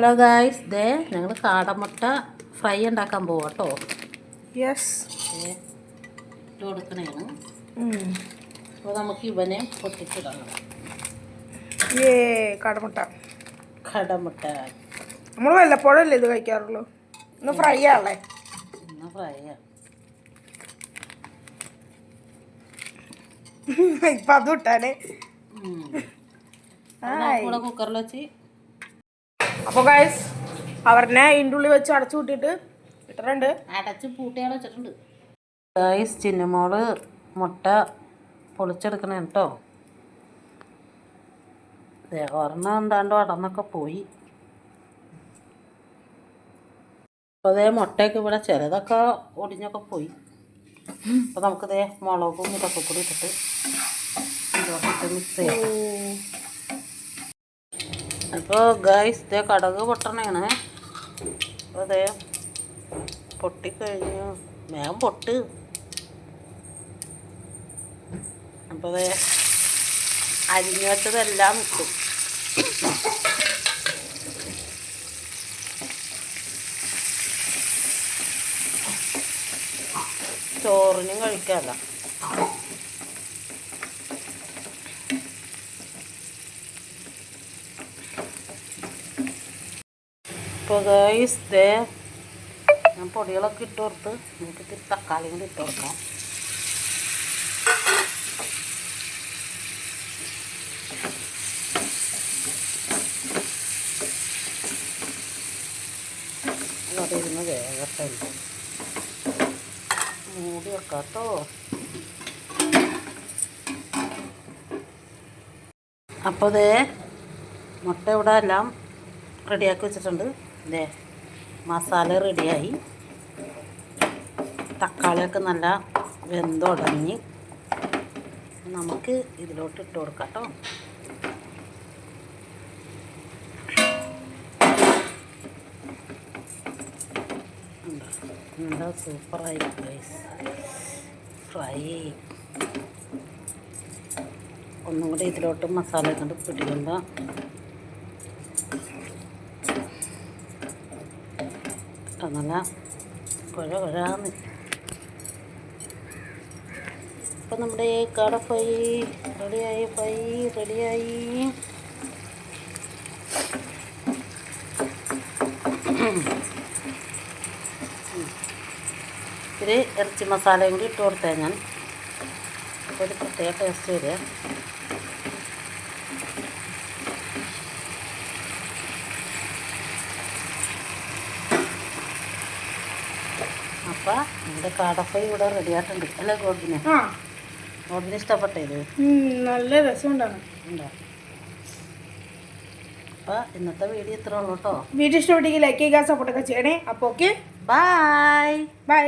Hello guys ദേ ഞങ്ങൾ കാടമുട്ട fry ഉണ്ടാക്കാൻ പോവാം കേട്ടോ യെസ് ഇട്ട് കൊടുക്കണേണ് അപ്പോൾ നമുക്ക് ഇവനെ പൊട്ടിച്ചിടണം. ഏ കടമുട്ട. കടമുട്ട. നമ്മൾ വല്ലപ്പോഴല്ലേ ഇത് കഴിക്കാറുള്ളൂ? ഇന്ന് ഫ്രൈ ആണല്ലേ? ഇന്ന് ഫ്രൈ ഇപ്പം അതും ഇട്ടാനേ. കൂടെ കുക്കറിൽ വെച്ച് അപ്പോൾ ഗൈസ് അവരുടെ ഇതിന്റെ ഉള്ളിൽ വെച്ച് അടച്ചു കൂട്ടിയിട്ട് ഇട്ടിട്ടുണ്ട്. അടച്ച് പൂട്ടിയാണ് വെച്ചിട്ടുണ്ട്. ഗൈസ് ചിന്നമോൾ മുട്ട പൊളിച്ചെടുക്കണേ കേട്ടോ ഒരെണ്ണം എന്താണ്ടോ അടന്നൊക്കെ പോയി. അതേ മുട്ടയൊക്കെ ഇവിടെ ചിലതൊക്കെ ഒടിഞ്ഞൊക്കെ പോയി. അപ്പോൾ നമുക്കിതേ മുളകും ഇതൊക്കെ കൂടി ഇട്ടിട്ട് ഇതൊക്കെ മിക്സ് ചെയ്യാം. അപ്പോൾ ഗൈസ് ഇതേ കടക് പൊട്ടണേണ്. അതെ പൊട്ടിക്കഴിഞ്ഞു. വേഗം പൊട്ട്. അപ്പോൾ അതെ അരിഞ്ഞു വെച്ചതെല്ലാം ചോറിനും കഴിക്കാമല്ലോ ഇപ്പോൾ ഗൈസ് ദേ. ഞാൻ പൊടികളൊക്കെ ഇട്ട് കൊടുത്ത് നമുക്ക് ഇത്തിരി തക്കാളി കൂടി ഇട്ട് കൊടുക്കാം. അവിടെ ഇരുന്ന് വേഗത്തെ മൂടി വെക്കാട്ടോ. അപ്പോൾ ദേ മുട്ട ഇവിടെ എല്ലാം റെഡിയാക്കി വെച്ചിട്ടുണ്ട്. ദേ മസാല റെഡിയായി തക്കാളിയൊക്കെ നല്ല വെന്തുടങ്ങി നമുക്ക് ഇതിലോട്ട് ഇട്ട് കൊടുക്കാം കേട്ടോ. എന്താ സൂപ്പറായി ഗൈസ് ഫ്രൈ ഒന്നും കൂടി ഇതിലോട്ട് മസാല കൊണ്ട് പിടിക്കുമ്പോൾ നല്ല കുഴ കുഴാന്ന് ഇപ്പം നമ്മുടെ കട ഫ്രൈ റെഡിയായി ഫൈ റെഡിയായി. ഇത്തിരി ഇറച്ചി മസാലയും കൂടി ഇട്ട് കൊടുത്തേ ഞാൻ. ഒരു പ്രത്യേക ടേസ്റ്റ് വരിക. അപ്പം നമ്മുടെ കാടഫൈ ഇവിടെ റെഡിയായിട്ടുണ്ട്. അല്ലേ ആ. ഗോഡിന് ഇഷ്ടപ്പെട്ടേ ഇത് നല്ല രസമുണ്ടാണ്. അപ്പം ഇന്നത്തെ വീഡിയോ ഇത്ര ഉള്ളൂ കേട്ടോ വീഡിയോ ഇഷ്ടപ്പെട്ടെങ്കിൽ ലൈക്ക് ചെയ്യുക സപ്പോർട്ടൊക്കെ ചെയ്യണേ. അപ്പോൾ ഓക്കെ ബൈ ബൈ